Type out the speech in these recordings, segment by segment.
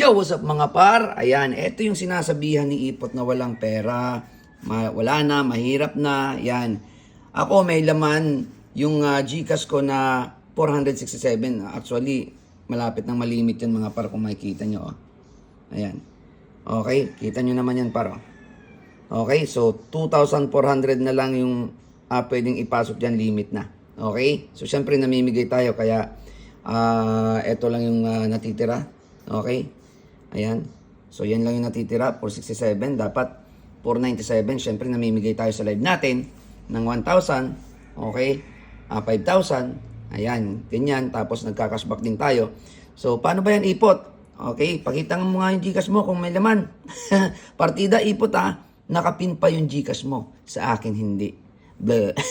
Yo, what's up mga par? Ayan, ito yung sinasabihan ni Ipot na walang pera. Ma- wala na, mahirap na. Yan. Ako may laman yung uh, Gcash ko na 467. Actually, malapit nang malimit yun mga par kung makikita nyo. Oh. Ayan. Okay, kita nyo naman yan par. oh. Okay, so 2,400 na lang yung ah, pwedeng ipasok dyan, limit na. Okay? So, syempre namimigay tayo, kaya ah ito lang yung ah, natitira. Okay? Ayan. So, yan lang yung natitira, 467. Dapat 497. Syempre namimigay tayo sa live natin ng 1,000. Okay? Ah, 5,000. Ayan, ganyan. Tapos nagka-cashback din tayo. So, paano ba yan ipot? Okay, pakita mo nga yung Gcash mo kung may laman. Partida ipot ha. Nakapin pa yung Gcash mo. Sa akin hindi. Bleh.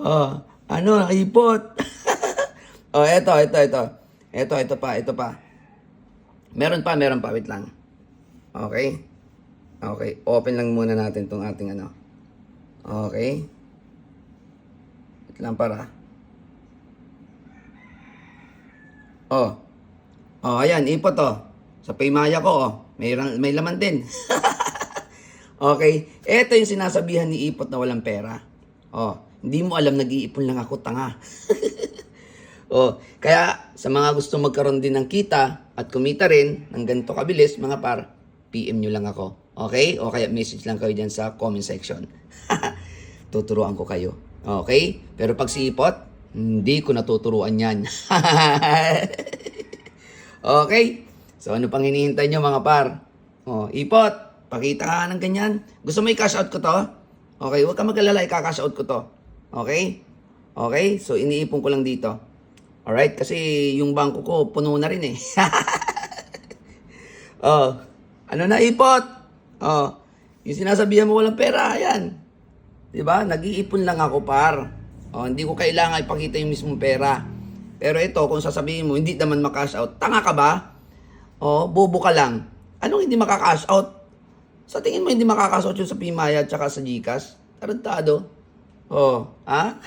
oh, ano, ipot. oh, eto, eto, eto. Eto, ito pa, ito pa. Meron pa, meron pa. Wait lang. Okay? Okay, open lang muna natin tong ating ano. Okay? Wait lang para. Oh. Oh, ayan, ipot oh. Sa Paymaya ko oh. May, may laman din. okay. Ito yung sinasabihan ni Ipot na walang pera. Oh, hindi mo alam nag-iipon lang ako tanga. oh, kaya sa mga gusto magkaroon din ng kita at kumita rin ng ganito kabilis, mga par, PM nyo lang ako. Okay? O kaya message lang kayo dyan sa comment section. Tuturuan ko kayo. Okay? Pero pag si Ipot, hindi ko natuturuan yan. okay? So ano pang hinihintay nyo mga par? Oh, Ipot, pakita ka ng ganyan. Gusto mo i-cash out ko to? Okay, huwag ka mag-alala, i-cash out ko to. Okay? Okay? So iniipon ko lang dito. Alright? Kasi yung bangko ko puno na rin eh. oh, ano na ipot? Oh, yung sinasabihan mo walang pera, ayan. ba? Nag-iipon lang ako par. Oh, hindi ko kailangan ipakita yung mismong pera. Pero ito, kung sasabihin mo, hindi naman makash out, tanga ka ba? Oh, bobo ka lang. Anong hindi makakash out? Sa tingin mo hindi makakash out yun sa Pimaya at sa Gcash? Tarantado. Oh, ha?